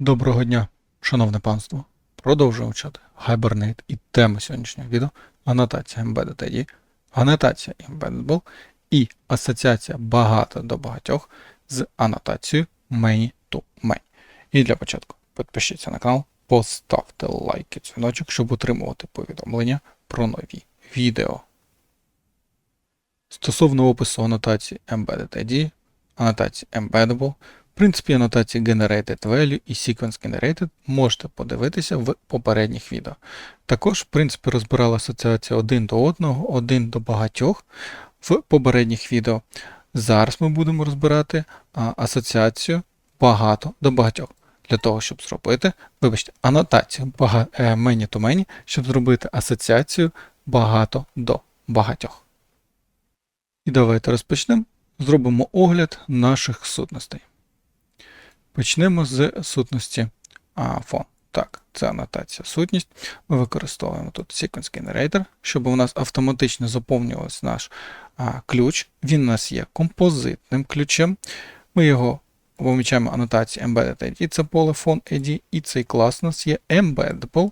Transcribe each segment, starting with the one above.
Доброго дня, шановне панство. Продовжуємо вчати Hibernate і тема сьогоднішнього відео анотація Embedded ID, анотація Embeddable і асоціація багато до багатьох з анотацією Many to Many. І для початку підпишіться на канал, поставте лайк і дзвіночок, щоб отримувати повідомлення про нові відео. Стосовно опису анотації Embedded ID, анотації Embeddable, в принципі, анотації Generated Value і Sequence Generated можете подивитися в попередніх відео. Також, в принципі, розбирала асоціація один до одного, один до багатьох в попередніх відео. Зараз ми будемо розбирати асоціацію багато до багатьох. Для того, щоб зробити, вибачте, анотацію many to many, щоб зробити асоціацію багато до багатьох. І давайте розпочнемо. Зробимо огляд наших сутностей. Почнемо з сутності фон. Так, це анотація сутність. Ми використовуємо тут Sequence Generator, щоб у нас автоматично заповнювався наш а, ключ. Він у нас є композитним ключем. Ми його помічаємо анотації Embedded ID, це поле Phone ID, і цей клас у нас є Embeddable.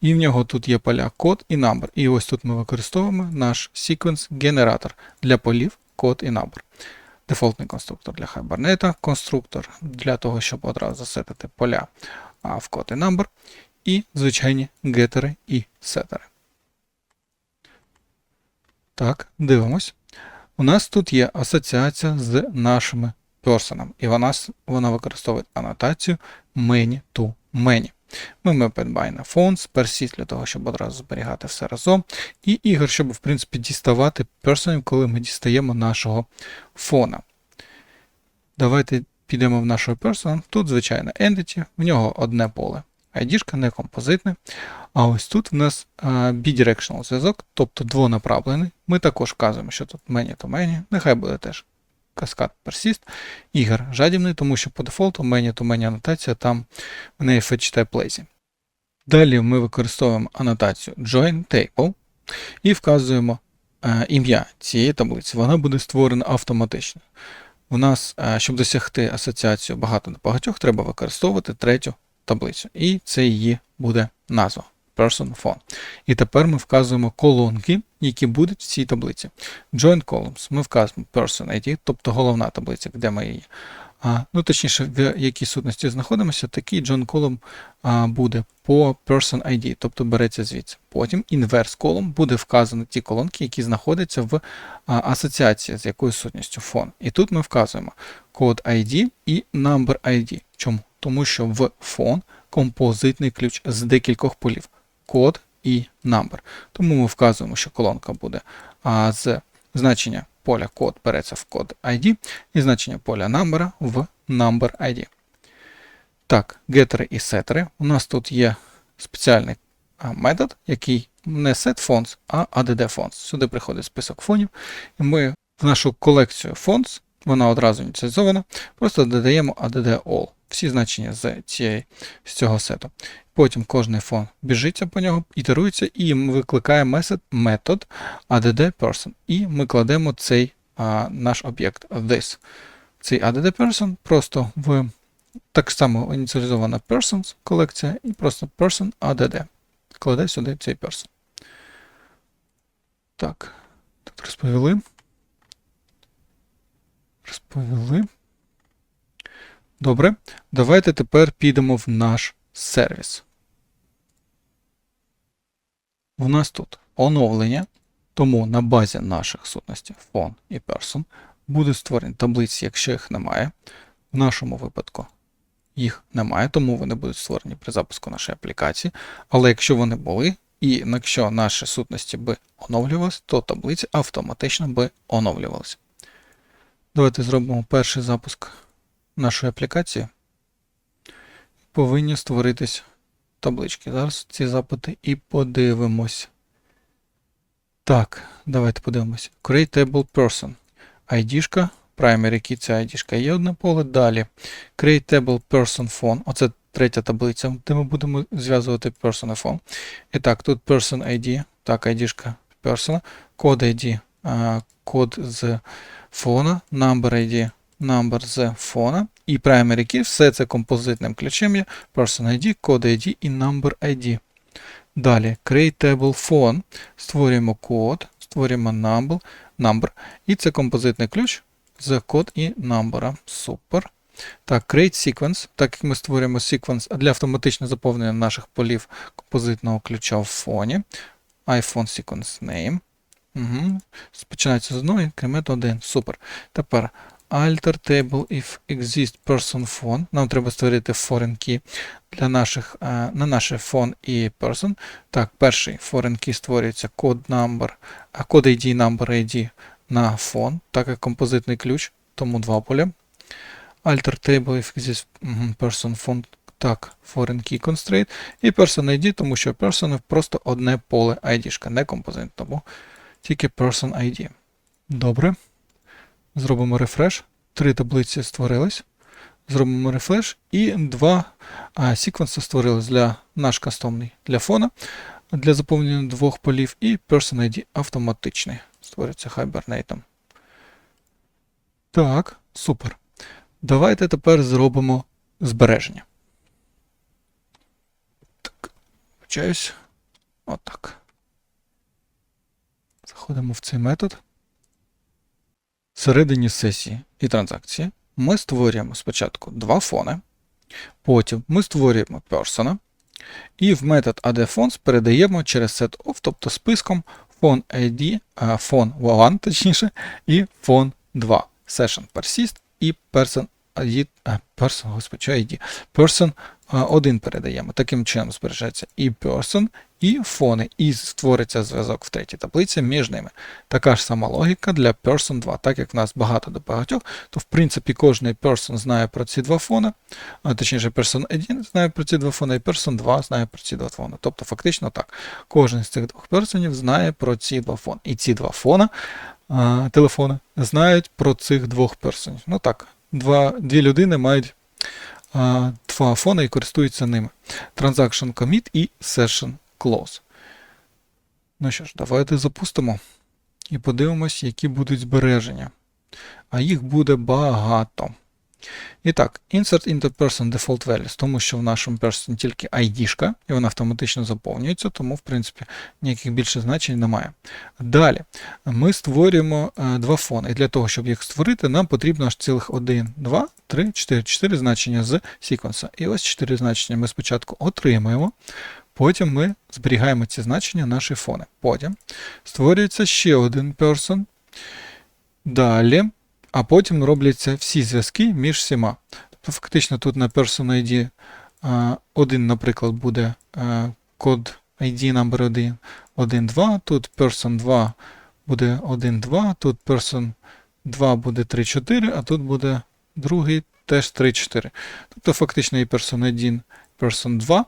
І в нього тут є поля код і number. І ось тут ми використовуємо наш Sequence генератор для полів код і number. Дефолтний конструктор для Hibernate, конструктор для того, щоб одразу засетити поля в код і number, і звичайні гетери і сетери. Так, дивимось. У нас тут є асоціація з нашими персонами, і вона, вона використовує анотацію many to many. Ми на fonts, persist для того, щоб одразу зберігати все разом, і ігор, щоб в принципі діставати персонів, коли ми дістаємо нашого фона. Давайте підемо в нашого person. Тут, звичайно, entity, в нього одне поле. ID не композитне. А ось тут в нас bidirectional зв'язок, тобто двонаправлений. Ми також вказуємо, що тут many to many. Нехай буде теж каскад persist. Ігор жадібний, тому що по дефолту many to many анотація там в неї fetch lazy. Далі ми використовуємо анотацію join table і вказуємо е, ім'я цієї таблиці. Вона буде створена автоматично. У нас, е, щоб досягти асоціацію багато до багатьох, треба використовувати третю таблицю. І це її буде назва person phone. І тепер ми вказуємо колонки, які будуть в цій таблиці. Join columns. Ми вказуємо person ID, тобто головна таблиця, де ми її. А, ну, точніше, в якій сутності знаходимося, такий join column а, буде по person ID, тобто береться звідси. Потім inverse column буде вказано ті колонки, які знаходяться в а, асоціації з якоюсь сутністю фон. І тут ми вказуємо код ID і number ID. Чому? Тому що в фон композитний ключ з декількох полів. Код і number. Тому ми вказуємо, що колонка буде а, з значення поля код береться в код ID і значення поля number в number ID. Так, гетери і сетери. У нас тут є спеціальний метод, який не setFonts, а addFonts. Сюди приходить список фонів, і ми в нашу колекцію fonts, вона одразу ініціалізована, просто додаємо add all, всі значення з, цієї, з цього сету. Потім кожний фон біжиться по нього, ітерується, і метод, метод addPerson. І ми кладемо цей а, наш об'єкт this. Цей addPerson просто в так само ініціалізована persons колекція, і просто person add. Кладе сюди цей person. Так, тут розповіли. Розповіли. Добре. Давайте тепер підемо в наш сервіс. У нас тут оновлення, тому на базі наших сутностей phone і person буде створені таблиці, якщо їх немає. В нашому випадку їх немає, тому вони будуть створені при запуску нашої аплікації. Але якщо вони були, і якщо наші сутності би оновлювалися, то таблиці автоматично би оновлювалися. Давайте зробимо перший запуск нашої аплікації. Повинні створитись таблички. Зараз ці запити і подивимось. Так, давайте подивимось. Create table person. ID, primary key це ID є одне поле. Далі. Create table person phone. Оце третя таблиця, де ми будемо зв'язувати person і phone. І так, тут person ID. Так, ID person. Код ID. Код з фона. Number ID. Number з фона. і primary key, все це композитним ключем є person ID, code ID і number ID. Далі create table phone, створюємо код, створюємо number, number, і це композитний ключ з код і number. Супер. Так, create sequence, так як ми створюємо sequence для автоматичного заповнення наших полів композитного ключа в фоні. iPhone sequence name. Угу. Починається з одного, інкремент 1. Супер. Тепер alter table if exist person phone. Нам треба створити foreign key для наших, е, на наш phone і person. Так, перший foreign key створюється код number, а код ID number ID на phone, так як композитний ключ, тому два поля. Alter table if exists мгм, person phone. Так, foreign key constraint. І person ID, тому що person просто одне поле ID, не композит, тому тільки person ID. Добре. Зробимо рефреш. Три таблиці створились. Зробимо рефреш і два секвенси створились для наш кастомний для фона, для заповнення двох полів, і person ID автоматичний. Створюється Hibernate. Так, супер. Давайте тепер зробимо збереження. Так, вчаюсь. Отак. Заходимо в цей метод. Всередині сесії і транзакції ми створюємо спочатку два фони, потім ми створюємо персона, і в метод addFons передаємо через setOff, тобто списком фон ID, фон 1, точніше, і фон 2. Session persist і person ID, person, господи, ID, person 1 передаємо. Таким чином збережеться і person, і фони, і створиться зв'язок в третій таблиці між ними. Така ж сама логіка для person 2. Так як в нас багато до багатьох, то в принципі кожний person знає про ці два фони, а точніше person 1 знає про ці два фони, і person 2 знає про ці два фони. Тобто, фактично так, кожен з цих двох персонів знає про ці два фони. І ці два фона, телефони знають про цих двох персонів. Ну так, два, дві людини мають два фони і користуються ними. Transaction commit і session close. Ну що ж, давайте запустимо і подивимось, які будуть збереження. А їх буде багато. І так, insert into person default values, тому що в нашому person тільки ID, і вона автоматично заповнюється, тому, в принципі, ніяких більше значень немає. Далі, ми створюємо е, два фони. І для того, щоб їх створити, нам потрібно аж цілих 1, 2, 3, 4, 4 значення з секвенса. І ось 4 значення ми спочатку отримуємо. Потім ми зберігаємо ці значення наші фони. Потім створюється ще один person. Далі, а потім робляться всі зв'язки між всіма. Тобто, фактично, тут на person ID 1, наприклад, буде е, код ID number 1, 1, 2, тут person 2 буде 1, 2, тут person 2 буде 3, 4, а тут буде другий теж 3, 4. Тобто, фактично, і person 1, person 2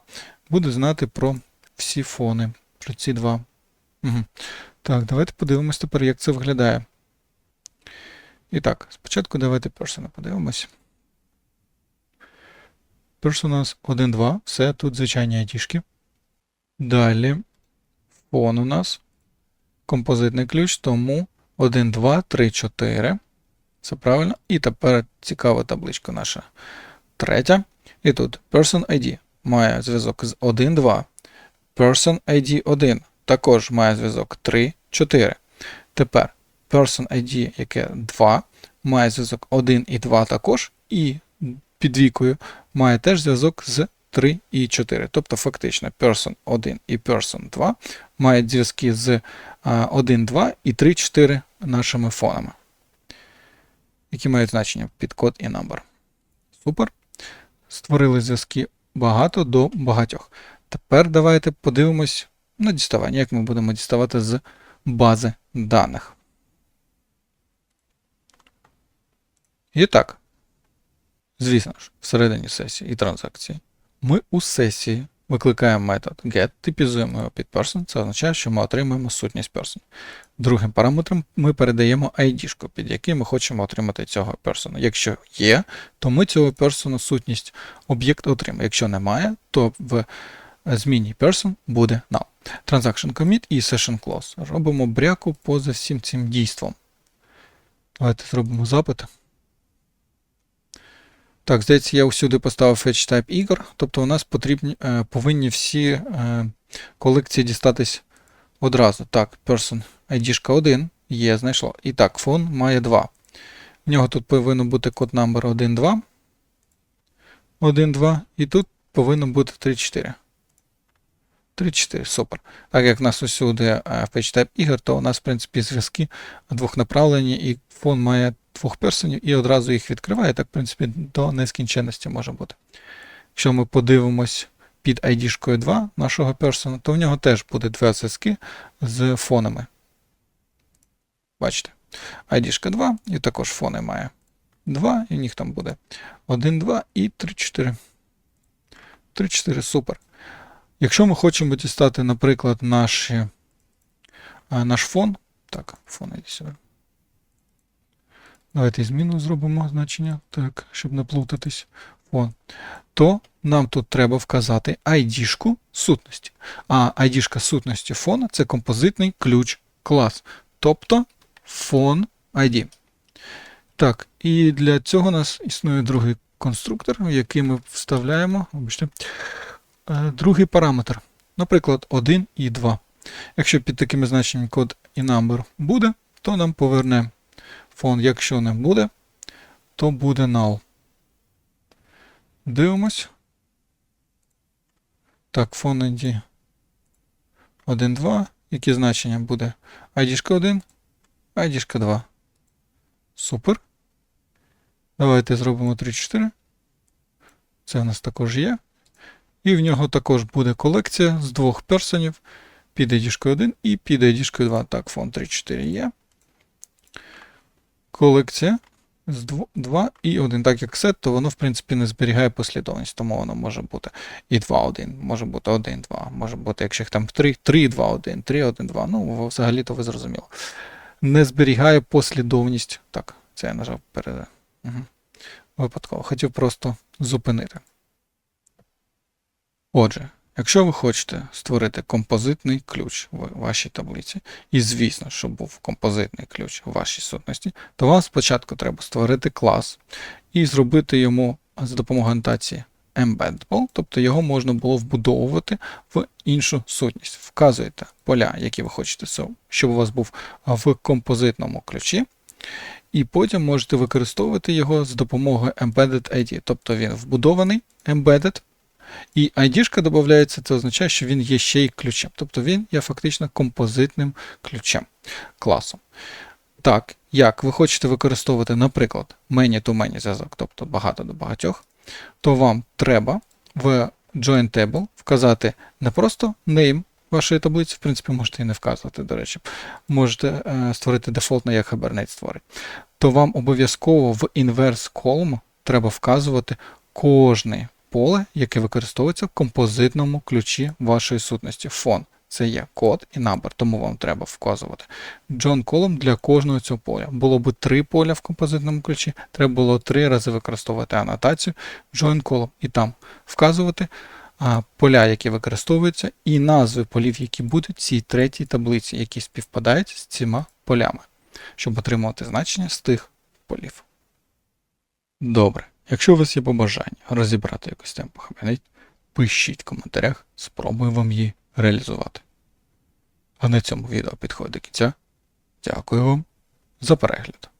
буде знати про всі фони, про ці два. Угу. Так, давайте подивимось тепер, як це виглядає. І так, спочатку давайте персона подивимось. Персон у нас 1, 2, все, тут звичайні айтішки. Далі фон у нас композитний ключ, тому 1, 2, 3, 4. Це правильно. І тепер цікава табличка наша третя. І тут Person ID має зв'язок з 1, 2. Person ID 1 також має зв'язок 3, 4. Тепер Person ID, яке 2, має зв'язок 1 і 2 також, і під вікою має теж зв'язок з 3 і 4. Тобто, фактично, Person 1 і Person 2 мають зв'язки з 1, 2 і 3, 4 нашими фонами, які мають значення під код і number. Супер. Створили зв'язки багато до багатьох. Тепер давайте подивимось на діставання, як ми будемо діставати з бази даних. І так, звісно ж, всередині сесії і транзакції ми у сесії викликаємо метод get, типізуємо його під person, це означає, що ми отримуємо сутність person. Другим параметром ми передаємо ID, під який ми хочемо отримати цього person. Якщо є, то ми цього person сутність об'єкт отримаємо. Якщо немає, то в зміні person буде null. Transaction commit і session close. Робимо бряку поза всім цим дійством. Давайте зробимо запит. Так, здається, я усюди поставив Fetch Type ігор, тобто у нас потрібні, е, повинні всі е, колекції дістатись одразу. Так, person ID 1 є, знайшло. І так, фон має 2. В нього тут повинен бути код номер 1, 2. 1, 2. І тут повинно бути 3, 4. 3, 4, супер. Так як в нас усюди Type ігор, то у нас, в принципі, зв'язки двохнаправлені, і фон має двох персонів і одразу їх відкриває. Так, в принципі, до нескінченності може бути. Якщо ми подивимось під ID 2 нашого персона, то в нього теж буде два зв'язки з фонами. Бачите? ID 2 і також фони має 2, і в них там буде 1, 2 і 3, 4. 3, 4, супер. Якщо ми хочемо дістати, наприклад, наші, наш фон. Так, фон іди сюди. Давайте зміну зробимо значення, так, щоб не плутатись. Фон. То нам тут треба вказати ID-шку сутності. А ID-шка сутності фона це композитний ключ клас. Тобто фон ID. Так, і для цього у нас існує другий конструктор, в який ми вставляємо вибачте, е, другий параметр. Наприклад, 1 і 2. Якщо під такими значеннями код і number буде, то нам поверне фон. Якщо не буде, то буде null. Дивимось. Так, фон ID 1, 2. Які значення буде? ID 1, ID 2. Супер. Давайте зробимо 3, 4. Це у нас також є. І в нього також буде колекція з двох персонів під ID 1 і під ID 2. Так, фон 3, 4 є. Колекція з 2 і 1. Так як сет, то воно, в принципі, не зберігає послідовність, тому воно може бути і 2, 1, може бути 1, 2, може бути, якщо їх там 3, 3, 2, 1, 3, 1, 2. Ну, взагалі-то ви зрозуміло. Не зберігає послідовність. Так, це я нажав перед. Угу. Випадково. Хотів просто зупинити. Отже, якщо ви хочете створити композитний ключ в вашій таблиці, і звісно, щоб був композитний ключ у вашій сутності, то вам спочатку треба створити клас і зробити йому за допомогою анотації embeddable, тобто його можна було вбудовувати в іншу сутність. Вказуєте поля, які ви хочете, щоб у вас був в композитному ключі. І потім можете використовувати його з допомогою Embedded ID, тобто він вбудований, embedded, і ID додається, це означає, що він є ще й ключем. Тобто він є фактично композитним ключем класом. Так, як ви хочете використовувати, наприклад, many-to-many зв'язок, тобто багато до багатьох, то вам треба в Join Table вказати не просто name вашої таблиці, в принципі, можете і не вказувати, до речі, можете е, створити дефолтно, як Hibernate створить, то вам обов'язково в Inverse Column треба вказувати кожне поле, яке використовується в композитному ключі вашої сутності. Фон. Це є код і number, тому вам треба вказувати. John Column для кожного цього поля. Було б три поля в композитному ключі, треба було три рази використовувати анотацію Join Column і там вказувати поля, які використовуються, і назви полів, які будуть в цій третій таблиці, які співпадають з цими полями, щоб отримувати значення з тих полів. Добре. Якщо у вас є побажання розібрати якусь тему похабянить, пишіть в коментарях, спробую вам її реалізувати. А на цьому відео підходить до кінця. Дякую вам за перегляд.